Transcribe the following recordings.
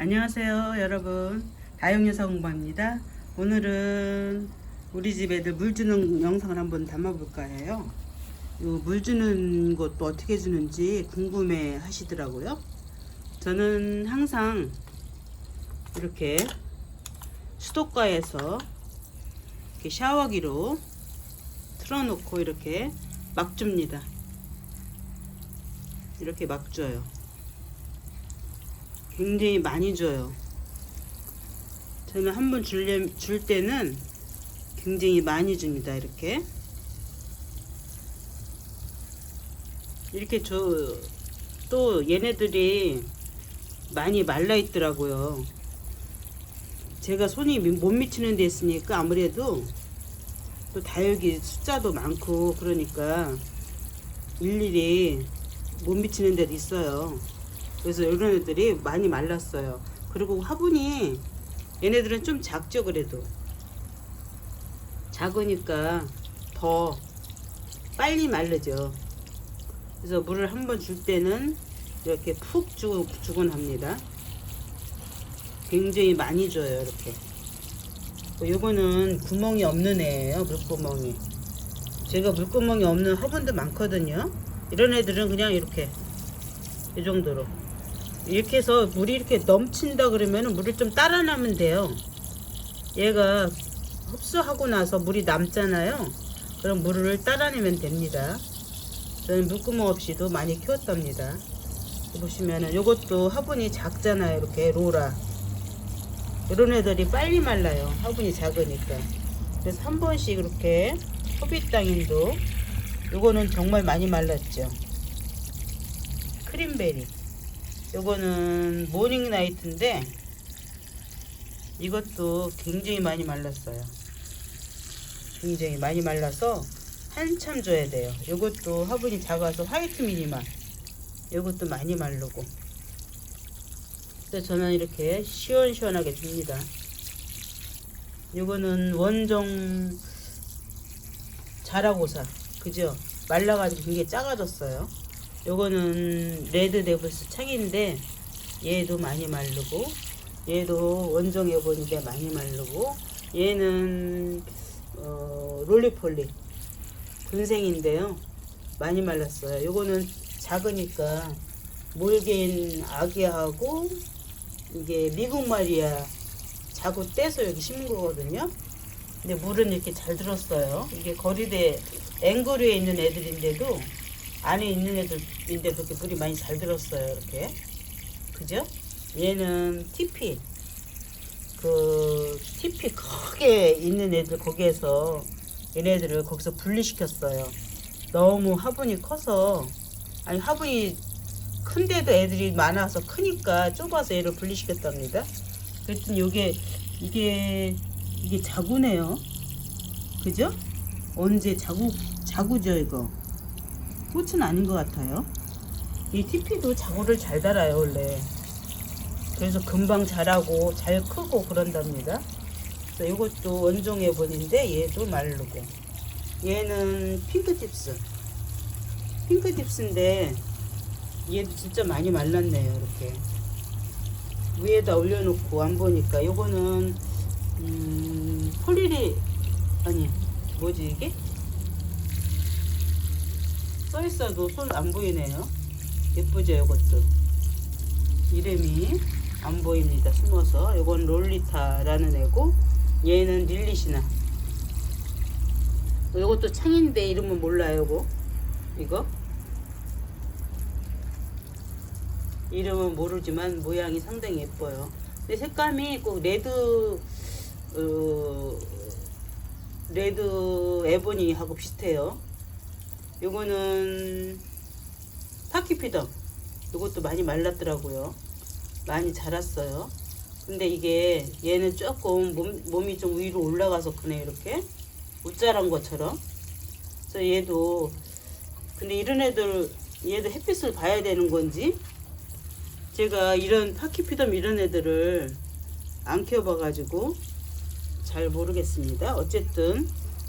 안녕하세요 여러분. 다용여사 공방입니다. 오늘은 우리 집 애들 물 주는 영상을 한번 담아볼까 해요. 요물 주는 것도 어떻게 주는지 궁금해 하시더라고요. 저는 항상 이렇게 수도가에서 이렇게 샤워기로 틀어놓고 이렇게 막 줍니다. 이렇게 막 줘요 굉장히 많이 줘요. 저는 한 번 줄 때는 굉장히 많이 줍니다. 이렇게. 이렇게 저, 또 얘네들이 많이 말라 있더라고요. 제가 손이 미- 못 미치는 데 있으니까 아무래도 또 다육이 숫자도 많고 그러니까 일일이 못 미치는 데도 있어요. 그래서 이런 애들이 많이 말랐어요. 그리고 화분이 얘네들은 좀 작죠 그래도 작으니까 더 빨리 마르죠. 그래서 물을 한번 줄 때는 이렇게 푹 주고 주곤 합니다. 굉장히 많이 줘요 이렇게. 뭐 요거는 구멍이 없는 애예요 물구멍이. 제가 물구멍이 없는 화분도 많거든요. 이런 애들은 그냥 이렇게 이 정도로 이렇게 해서 물이 이렇게 넘친다 그러면 물을 좀 따라 놔면 돼요. 얘가 흡수하고 나서 물이 남잖아요. 그럼 물을 따라내면 됩니다. 저는 물구멍 없이도 많이 키웠답니다. 보시면은 요것도 화분이 작잖아요. 이렇게 로라. 이런 애들이 빨리 말라요. 화분이 작으니까. 그래서 한 번씩 이렇게 호빗땅인도 요거는 정말 많이 말랐죠. 크림베리. 요거는 모닝 나이트인데 이것도 굉장히 많이 말랐어요. 굉장히 많이 말라서 한참 줘야 돼요. 요것도 화분이 작아서 화이트 미니만. 요것도 많이 마르고. 그래서 저는 이렇게 시원시원하게 줍니다. 요거는 원정 자라고사. 그죠? 말라가지고 굉장히 작아졌어요. 요거는 레드 데블스 창인데 얘도 많이 마르고 얘도 원정 여본인데 많이 마르고 얘는 어, 롤리폴리 군생인데요. 많이 말랐어요. 요거는 작으니까 몰개인 아기하고 이게 미국 말이야. 자고 떼서 여기 심은 거거든요. 근데 물은 이렇게 잘 들었어요. 이게 거리대 앵거리에 있는 애들인데도 안에 있는 애들인데 그렇게 물이 많이 잘 들었어요 이렇게. 그죠? 얘는 TP 그 TP 크게 있는 애들 거기에서 얘네들을 거기서 분리시켰어요. 너무 화분이 커서. 아니 화분이 큰데도 애들이 많아서 크니까 좁아서 얘를 분리시켰답니다. 그랬더니 요게 이게 이게 자구네요. 그죠? 언제 자구 자구죠 이거 꽃은 아닌 것 같아요. 이 TP도 자구를 잘 달아요, 원래. 그래서 금방 자라고 잘 크고 그런답니다. 그래서 이것도 원종의 본인데 얘도 마르고. 얘는 핑크tip스. 핑크tip스인데 얘도 진짜 많이 말랐네요, 이렇게. 위에다 올려놓고 안 보니까 요거는 음, 폴리리 아니 뭐지 이게? 써 있어도 손안 보이네요. 예쁘죠, 이것도. 이름이 안 보입니다. 숨어서. 이건 롤리타라는 애고, 얘는 릴리시나. 이것도 창인데 이름은 몰라요, 이거. 이거. 이름은 모르지만 모양이 상당히 예뻐요. 근데 색감이 꼭 레드, 어, 레드 에보니하고 비슷해요. 요거는 파키피덤 요것도 많이 말랐더라고요. 많이 자랐어요. 근데 이게 얘는 조금 몸, 몸이 좀 위로 올라가서 크네 이렇게 웃자란 것처럼. 그래서 얘도 근데 이런 애들 얘도 햇빛을 봐야 되는 건지 제가 이런 파키피덤 이런 애들을 안 키워봐 가지고 잘 모르겠습니다. 어쨌든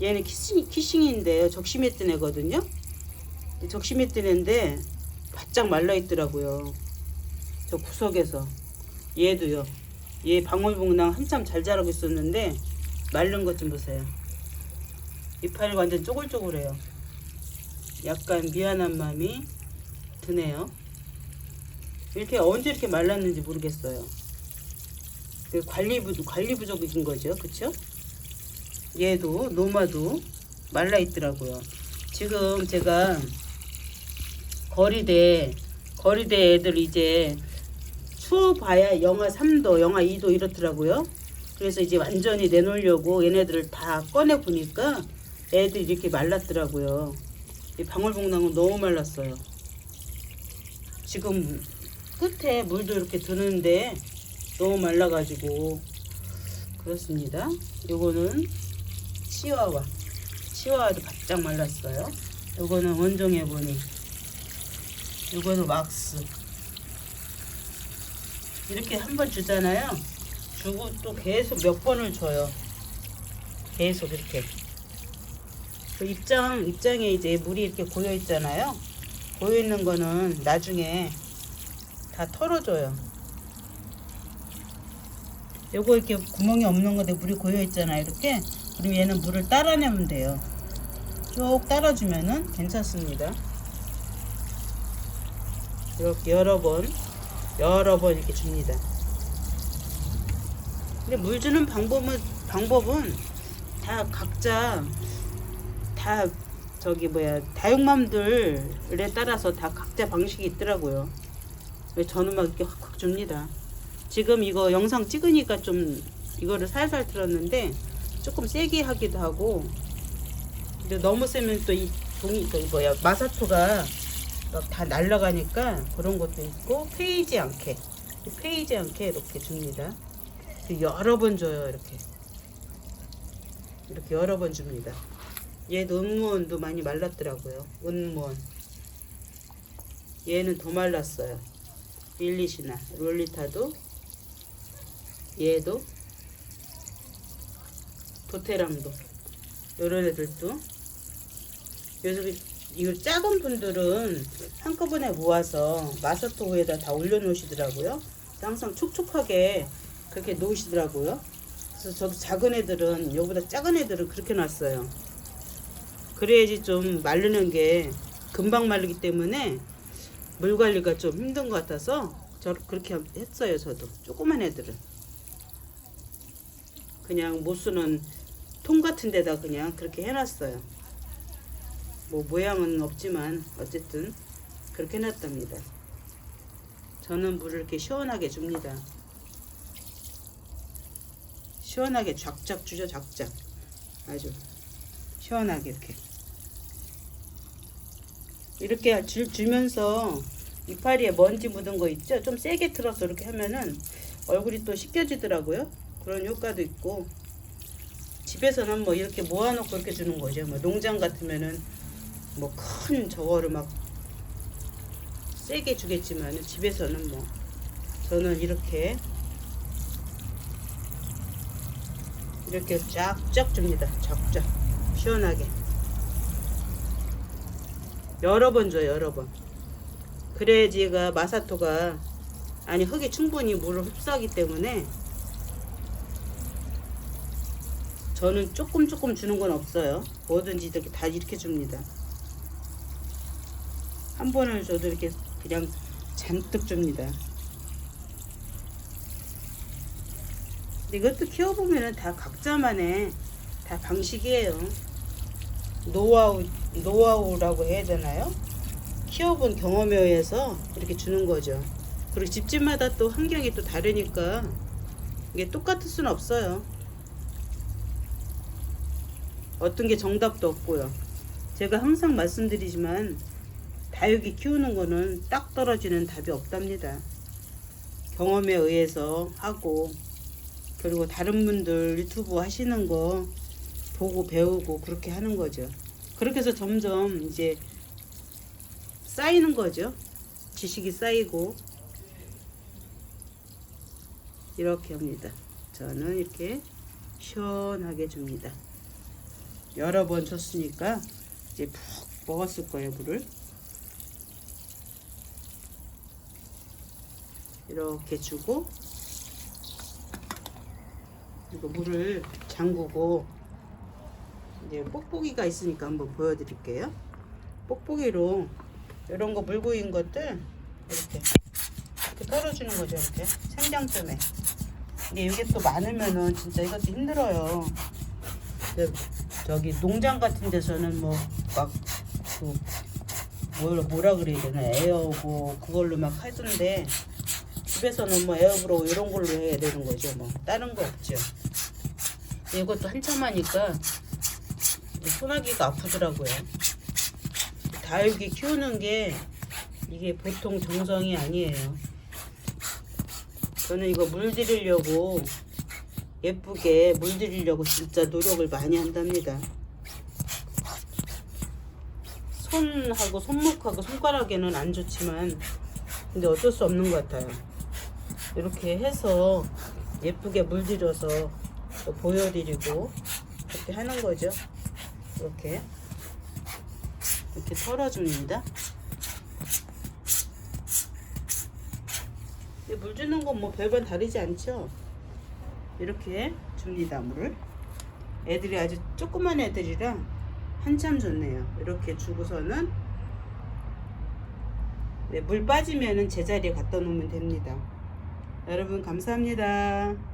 얘는 키싱, 키싱인데요. 적심에 뜬 애거든요. 적심에 뜬 애인데 바짝 말라 있더라고요. 저 구석에서. 얘도요. 얘 방울복랑 한참 잘 자라고 있었는데 마른 것 좀 보세요. 이파리 완전 쪼글쪼글해요. 약간 미안한 마음이 드네요. 이렇게 언제 이렇게 말랐는지 모르겠어요. 그 관리 부 관리 부족인 거죠, 그렇죠? 얘도 노마도 말라 있더라고요. 지금 제가 거리대 거리대 애들 이제 추워봐야 영하 3도, 영하 2도 이렇더라고요. 그래서 이제 완전히 내놓으려고 얘네들을 다 꺼내 보니까 애들이 이렇게 말랐더라고요. 이 방울복랑은 너무 말랐어요. 지금 끝에 물도 이렇게 드는데 너무 말라가지고 그렇습니다. 요거는 치와와 치와와도 바짝 말랐어요. 요거는 원종의 보니 요거는 왁스 이렇게 한 번 주잖아요. 주고 또 계속 몇 번을 줘요. 계속 이렇게 그 입장 입장에 이제 물이 이렇게 고여 있잖아요. 고여 있는 거는 나중에 다 털어줘요. 요거 이렇게 구멍이 없는 건데 물이 고여 있잖아요. 이렇게 그럼 얘는 물을 따라내면 돼요. 쭉 따라주면은 괜찮습니다. 이렇게 여러 번 여러 번 이렇게 줍니다. 근데 물 주는 방법은 방법은 다 각자 다 저기 뭐야 다육맘들에 따라서 다 각자 방식이 있더라고요. 왜 저는 막 이렇게 확확 줍니다. 지금 이거 영상 찍으니까 좀 이거를 살살 들었는데 조금 세게 하기도 하고 근데 너무 세면 또 이 종이 그 뭐야 마사토가 막다 날라가니까 그런 것도 있고 페이지 않게 페이지 않게 이렇게 줍니다. 여러 번 줘요 이렇게 이렇게 여러 번 줍니다. 얘도 은무원도 많이 말랐더라고요. 은무원 얘는 더 말랐어요. 릴리시나 롤리타도 얘도 도테랑도 요런 애들도 요즘 이거 작은 분들은 한꺼번에 모아서 마사토에다 다 올려놓으시더라고요. 항상 촉촉하게 그렇게 놓으시더라고요. 그래서 저도 작은 애들은 요보다 작은 애들은 그렇게 놨어요. 그래야지 좀 마르는 게 금방 마르기 때문에 물 관리가 좀 힘든 것 같아서 저 그렇게 했어요. 저도 조그만 애들은 그냥 못 쓰는 통 같은 데다 그냥 그렇게 해놨어요. 뭐 모양은 없지만 어쨌든 그렇게 해놨답니다. 저는 물을 이렇게 시원하게 줍니다. 시원하게 쫙쫙 주죠, 쫙쫙. 아주 시원하게 이렇게. 이렇게 줄, 주면서 이파리에 먼지 묻은 거 있죠? 좀 세게 틀어서 이렇게 하면은 얼굴이 또 씻겨지더라고요. 그런 효과도 있고. 집에서는 뭐 이렇게 모아놓고 이렇게 주는 거죠. 뭐 농장 같으면은 뭐 큰 저거를 막 세게 주겠지만 집에서는 뭐 저는 이렇게 이렇게 쫙쫙 줍니다. 쫙쫙 시원하게 여러 번 줘요. 여러 번. 그래야지 얘가 마사토가 아니 흙이 충분히 물을 흡수하기 때문에 저는 조금 조금 주는 건 없어요. 뭐든지 이렇게 다 이렇게 줍니다. 한 번을 줘도 이렇게 그냥 잔뜩 줍니다. 이것도 키워보면은 다 각자만의 다 방식이에요. 노하우, 노하우라고 해야 되나요? 키워본 경험에 의해서 이렇게 주는 거죠. 그리고 집집마다 또 환경이 또 다르니까 이게 똑같을 수는 없어요. 어떤 게 정답도 없고요. 제가 항상 말씀드리지만 다육이 키우는 거는 딱 떨어지는 답이 없답니다. 경험에 의해서 하고 그리고 다른 분들 유튜브 하시는 거 보고 배우고 그렇게 하는 거죠. 그렇게 해서 점점 이제 쌓이는 거죠. 지식이 쌓이고 이렇게 합니다. 저는 이렇게 시원하게 줍니다. 여러 번 줬으니까 이제 푹 먹었을 거예요 물을. 이렇게 주고 이거 물을 잠그고 이제 뽁뽁이가 있으니까 한번 보여드릴게요. 뽁뽁이로 이런 거 물고 있는 것들 이렇게 이렇게 털어주는 거죠 이렇게 생장점에. 근데 이게 또 많으면은 진짜 이것도 힘들어요. 저기 농장 같은 데서는 뭐막그 뭘 뭐라 그래야 되나 에어고 그걸로 막 하던데 집에서는 뭐 에어브로 이런 걸로 해야 되는 거죠 뭐. 다른 거 없죠. 이것도 한참 하니까 소나기가 아프더라고요. 다육이 키우는 게 이게 보통 정성이 아니에요. 저는 이거 물들이려고 예쁘게 물들이려고 진짜 노력을 많이 한답니다 손하고 손목하고 손가락에는 안 좋지만 근데 어쩔 수 없는 것 같아요. 이렇게 해서 예쁘게 물들여서 또 보여드리고 그렇게 하는 거죠. 이렇게 이렇게 털어줍니다. 근데 물 주는 건 뭐 별반 다르지 않죠? 이렇게 줍니다 물을. 애들이 아주 조그만 애들이라 한참 좋네요. 이렇게 주고서는 네, 물 빠지면은 제자리에 갖다 놓으면 됩니다. 여러분 감사합니다.